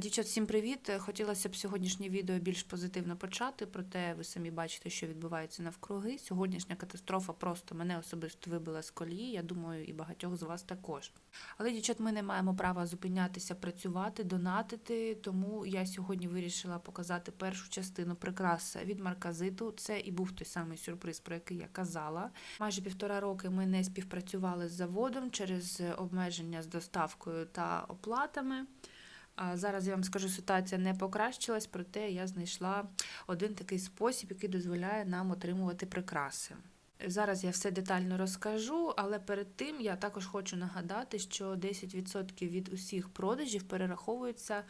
Дівчат, всім привіт! Хотілося б сьогоднішнє відео більш позитивно почати, проте ви самі бачите, що відбувається навкруги. Сьогоднішня катастрофа просто мене особисто вибила з колії. Я думаю, і багатьох з вас також. Але, дівчат, ми не маємо права зупинятися, працювати, донатити. Тому я сьогодні вирішила показати першу частину прикрас від марказиту. Це і був той самий сюрприз, про який я казала. Майже півтора роки ми не співпрацювали з заводом через обмеження з доставкою та оплатами. Зараз я вам скажу, ситуація не покращилась, проте я знайшла один такий спосіб, який дозволяє нам отримувати прикраси. Зараз я все детально розкажу, але перед тим я також хочу нагадати, що 10% від усіх продажів перераховуються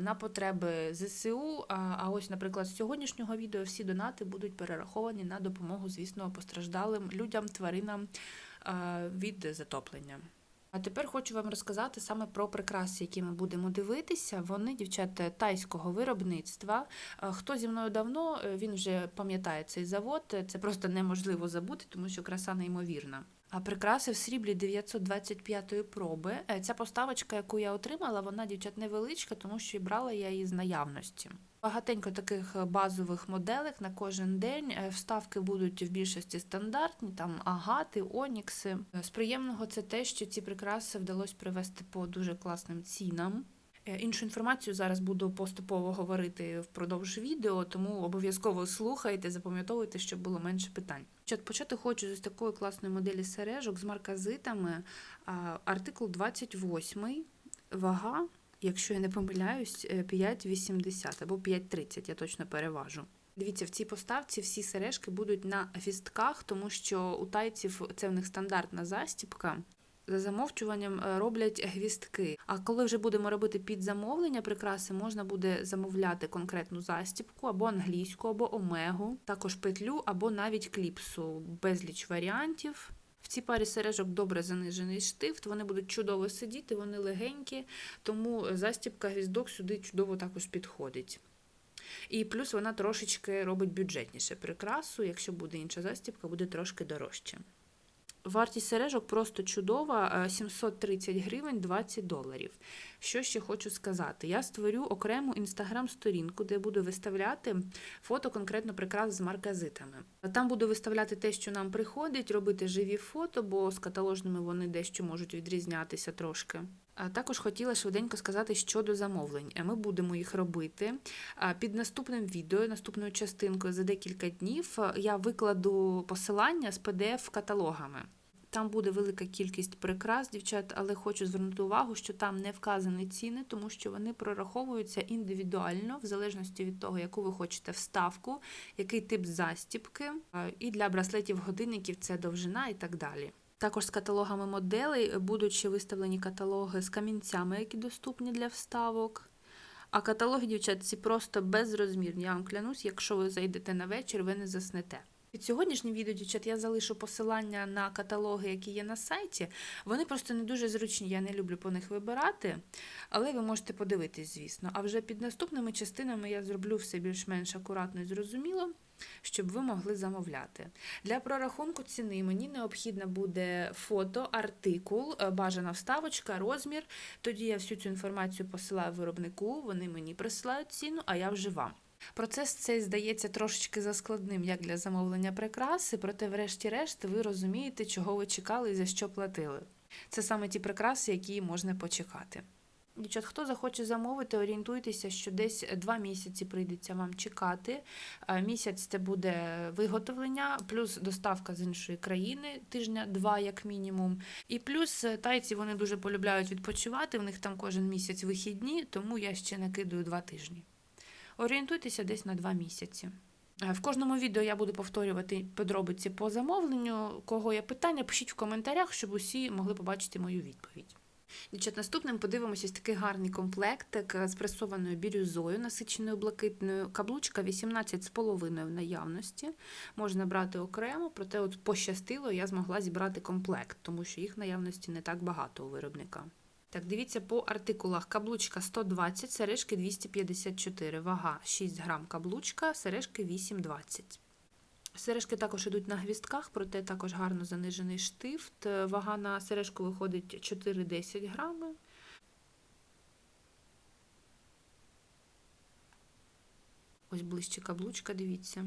на потреби ЗСУ. А ось, наприклад, з сьогоднішнього відео всі донати будуть перераховані на допомогу, звісно, постраждалим людям, тваринам від затоплення. А тепер хочу вам розказати саме про прикраси, які ми будемо дивитися. Вони, дівчата, тайського виробництва. Е, Хто зі мною давно, е, він вже пам'ятає цей завод. Це просто неможливо забути, тому що краса неймовірна. Прикраси в сріблі 925 проби. Е, Ця поставочка, яку я отримала, вона дівчат невеличка, тому що брала я її з наявності. Багатенько таких базових моделек на кожен день. Е, Вставки будуть в більшості стандартні, там агати, онікси. Е, З приємного це те, що ці прикраси вдалося привезти по дуже класним цінам. Е, Іншу інформацію зараз буду поступово говорити впродовж відео, тому обов'язково слухайте, запам'ятовуйте, щоб було менше питань. Почати хочу з такої класної моделі сережок з марказитами. Артикул 28, вага, якщо я не помиляюсь, е, 5,80 або 5,30, я точно переважу. Дивіться, в цій поставці всі сережки будуть на фістках, тому що у тайців це в них стандартна застіпка. За замовчуванням е, роблять гвістки. А коли вже будемо робити під замовлення прикраси, можна буде замовляти конкретну застіпку або англійську, або омегу, також петлю, або навіть кліпсу. Безліч варіантів. В цій парі сережок добре занижений штифт, вони будуть чудово сидіти, вони легенькі, тому застіпка гвіздок сюди чудово також підходить. І плюс вона трошечки робить бюджетніше прикрасу, якщо буде інша застіпка, буде трошки дорожче. Вартість сережок просто чудова, е, 730 гривень 20 доларів. Що ще хочу сказати? Я створю окрему інстаграм-сторінку, де буду виставляти фото конкретно прикрас з марказитами. Там буду виставляти те, що нам приходить, робити живі фото, бо з каталожними вони дещо можуть відрізнятися трошки. Також хотіла швиденько сказати щодо замовлень. Е, Ми будемо їх робити. Під наступним відео, наступною частинкою за декілька днів е, я викладу посилання з PDF-каталогами. Там буде велика кількість прикрас, дівчат, але хочу звернути увагу, що там не вказані ціни, тому що вони прораховуються індивідуально, в залежності від того, яку ви хочете вставку, який тип застіпки, і для браслетів годинників це довжина і так далі. Також з каталогами моделей будуть ще виставлені каталоги з камінцями, які доступні для вставок. А каталоги, дівчат, ці просто безрозмірні. Я вам клянусь, якщо ви зайдете на вечір, ви не заснете. Під сьогоднішнім відео, дівчат, я залишу посилання на каталоги, які є на сайті. Вони просто не дуже зручні, я не люблю по них вибирати, але ви можете подивитись, звісно. А вже під наступними частинами я зроблю все більш-менш акуратно і зрозуміло, щоб ви могли замовляти. Для прорахунку ціни мені необхідно буде фото, артикул, е, бажана вставочка, розмір. Тоді я всю цю інформацію посилаю виробнику, вони мені присилають ціну, а я вже вам. Процес цей здається трошечки заскладним, як для замовлення прикраси, проте, врешті-решт, ви розумієте, чого ви чекали і за що платили. Це саме ті прикраси, які можна почекати. Дівчат, хто захоче замовити, орієнтуйтеся, що десь два місяці прийдеться вам чекати. Місяць це буде виготовлення, плюс доставка з іншої країни, тижня-два, як мінімум. І плюс е, тайці вони дуже полюбляють відпочивати. В них там кожен місяць вихідні, тому я ще накидую два тижні. Орієнтуйтеся десь на два місяці. Е, В кожному відео я буду повторювати подробиці по замовленню. Кого є питання, пишіть в коментарях, щоб усі могли побачити мою відповідь. Дівчат, наступним подивимося ось такий гарний комплектик з пресованою бірюзою, насиченою блакитною. Каблучка 18,5 в наявності. Можна брати окремо, проте от пощастило, я змогла зібрати комплект, тому що їх наявності не так багато у виробника. Так, дивіться по артикулах. Каблучка 120, сережки 254, вага 6 грам каблучка, сережки 8,20. Сережки також йдуть на гвістках, проте також гарно занижений штифт. Вага на сережку виходить 4-10 грами. Ось ближче каблучка, дивіться.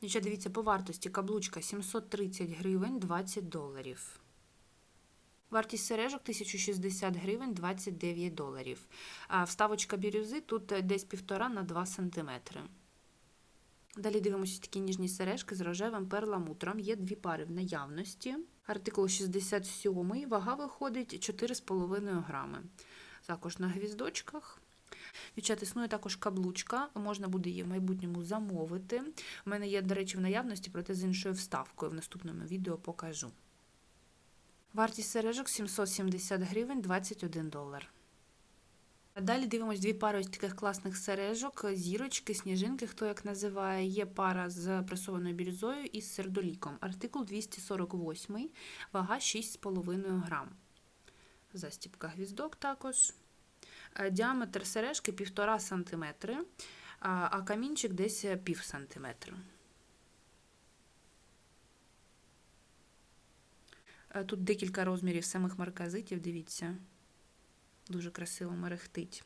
Дівчата, дивіться, по вартості каблучка 730 гривень 20 доларів. Вартість сережок 1060 гривень 29 доларів. А вставочка бірюзи тут десь 1,5 на 2 см. Далі дивимося такі ніжні сережки з рожевим перламутром. Є дві пари в наявності. Артикул 67, вага виходить 4,5 грами. Також на гвіздочках. Дівчат, існує також каблучка, можна буде її в майбутньому замовити. У мене є, до речі, в наявності, проте з іншою вставкою. В наступному відео покажу. Вартість сережок 770 гривень 21 долар. Далі дивимось дві пари ось таких класних сережок, зірочки, сніжинки, хто як називає. Є пара з пресованою бірюзою і з сердоліком. Артикул 248, вага 6,5 грам. Застіпка гвіздок також. Діаметр сережки 1,5 см, а камінчик десь пів сантиметра. Тут декілька розмірів самих марказитів, дивіться, дуже красиво мерехтить.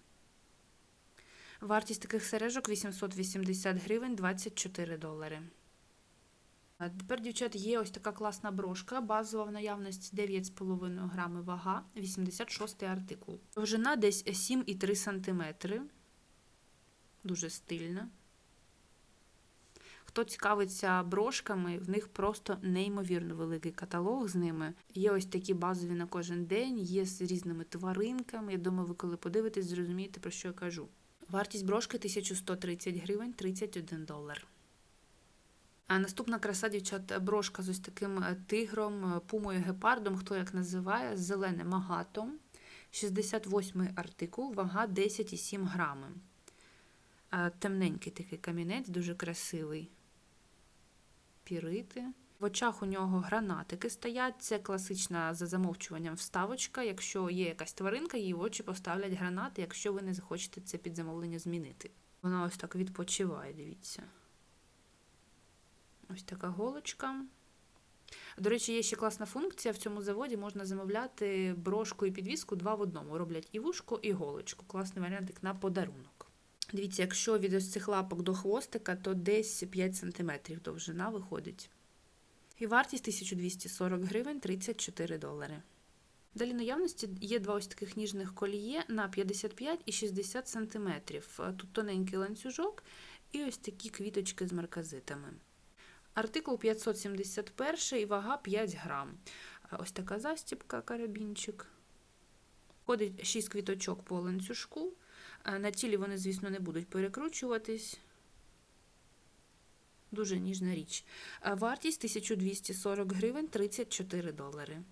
Вартість таких сережок 880 гривень 24 долари. Тепер, дівчат, є ось така класна брошка, базова в наявності 9,5 грами вага, 86 артикул. Довжина десь 7,3 см. Дуже стильна. Хто цікавиться брошками, в них просто неймовірно великий каталог з ними. Є ось такі базові на кожен день, є з різними тваринками. Я думаю, ви коли подивитесь, зрозумієте, про що я кажу. Вартість брошки 1130 гривень 31 долар. А наступна краса, дівчат, брошка з ось таким тигром, пумою гепардом, хто як називає, з зеленим агатом. 68 артикул, вага 10,7 грами. Темненький такий камінець, дуже красивий. Пірити. В очах у нього гранатики стоять. Це класична за замовчуванням вставочка. Якщо є якась тваринка, її в очі поставлять гранати, якщо ви не захочете це під замовлення змінити. Вона ось так відпочиває, дивіться. Ось така голочка. До речі, є ще класна функція. В цьому заводі можна замовляти брошку і підвіску два в одному. Роблять і вушко, і голочку. Класний варіантик на подарунок. Дивіться, якщо від ось цих лапок до хвостика, то десь 5 см довжина виходить. І вартість 1240 гривень 34 долари. Далі наявності є два ось таких ніжних коліє на 55 і 60 см. Тут тоненький ланцюжок і ось такі квіточки з марказитами. Артикул 571 і вага 5 грам. Ось така застіпка, карабінчик. Ходить 6 квіточок по ланцюжку. На тілі вони, звісно, не будуть перекручуватись. Дуже ніжна річ. Вартість 1240 гривень 34 долари.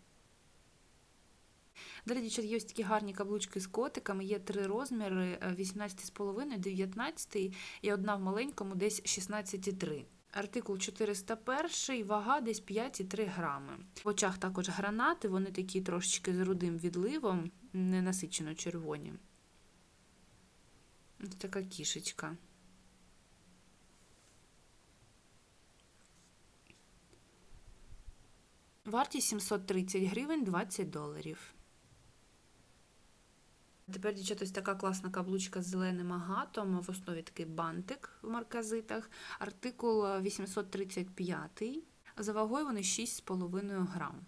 Далі, дівчат, є ось такі гарні каблучки з котиками. Є три розміри: 18,5, 19 і одна в маленькому, десь 16,3. Артикул 401, вага десь 5,3 грами. В очах також гранати, вони такі трошечки з рудим відливом, ненасичено червоні. Така кішечка. Вартість 730 гривень 20 доларів. Тепер, дівчата, ось така класна каблучка з зеленим агатом, в основі такий бантик в марказитах. Артикул 835. За вагою вони 6,5 грам.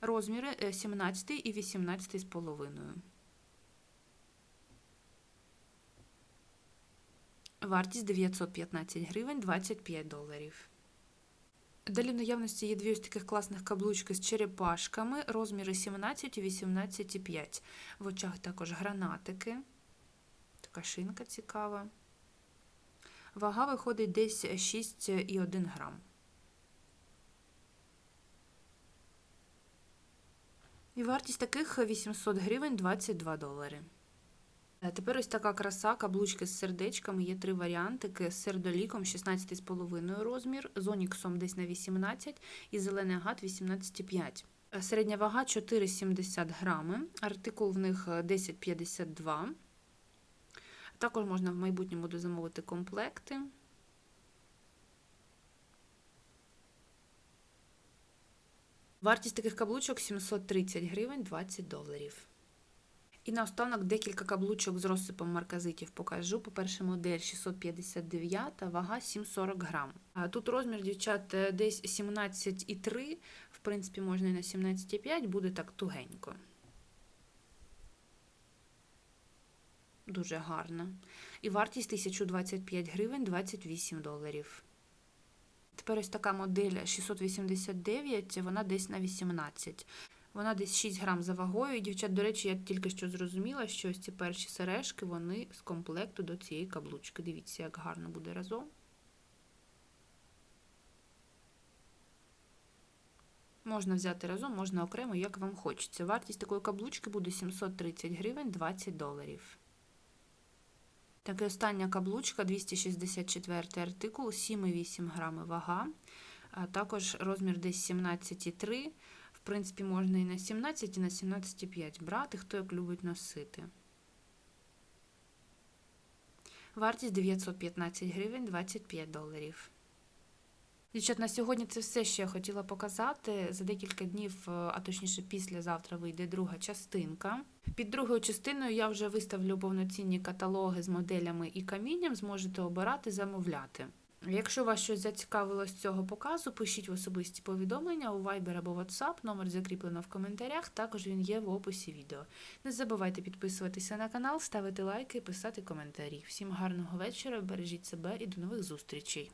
Розміри 17 і 18,5. Вартість 915 гривень 25 доларів. Далі в наявності є дві ось таких класних каблучки з черепашками, розміри 17 і 18,5. В очах також гранатики. Така шинка цікава. Вага виходить десь 6,1 грам. І вартість таких 800 гривень 22 долари. Тепер ось така краса, каблучки з сердечками. Є три варіантики: з сердоліком 16,5 розмір, з оніксом десь на 18 і зелений агат 18,5. Середня вага 4,70 грами, артикул в них 10,52. Також можна в майбутньому дозамовити комплекти. Вартість таких каблучок 730 гривень 20 доларів. І наостанок декілька каблучок з розсипом марказитів покажу. По-перше, модель 659, вага 740 грам. Тут розмір дівчат е, десь 17,3, в принципі, можна і на 17,5, буде так тугенько. Дуже гарно. І вартість 1025 гривень 28 доларів. Тепер ось така модель 689, вона десь на 18. Вона десь 6 грам за вагою. І, дівчат, до речі, я тільки що зрозуміла, що ось ці перші сережки, вони з комплекту до цієї каблучки. Дивіться, як гарно буде разом. Можна взяти разом, можна окремо, як вам хочеться. Вартість такої каблучки буде 730 гривень 20 доларів. Так і остання каблучка 264 артикул, 7,8 грами вага, а також розмір десь 17,3. Принципі, можна і на 17, і на 17,5 брати, хто як любить носити. Вартість 915 гривень 25 доларів. Дівчат, на сьогодні це все, що я хотіла показати. За декілька днів, а точніше післязавтра, вийде друга частинка. Під другою частиною я вже виставлю повноцінні каталоги з моделями і камінням, зможете обирати, замовляти. Якщо вас щось зацікавило з цього показу, пишіть в особисті повідомлення у Viber або WhatsApp, номер закріплено в коментарях, також він є в описі відео. Не забувайте підписуватися на канал, ставити лайки писати коментарі. Всім гарного вечора, бережіть себе і до нових зустрічей!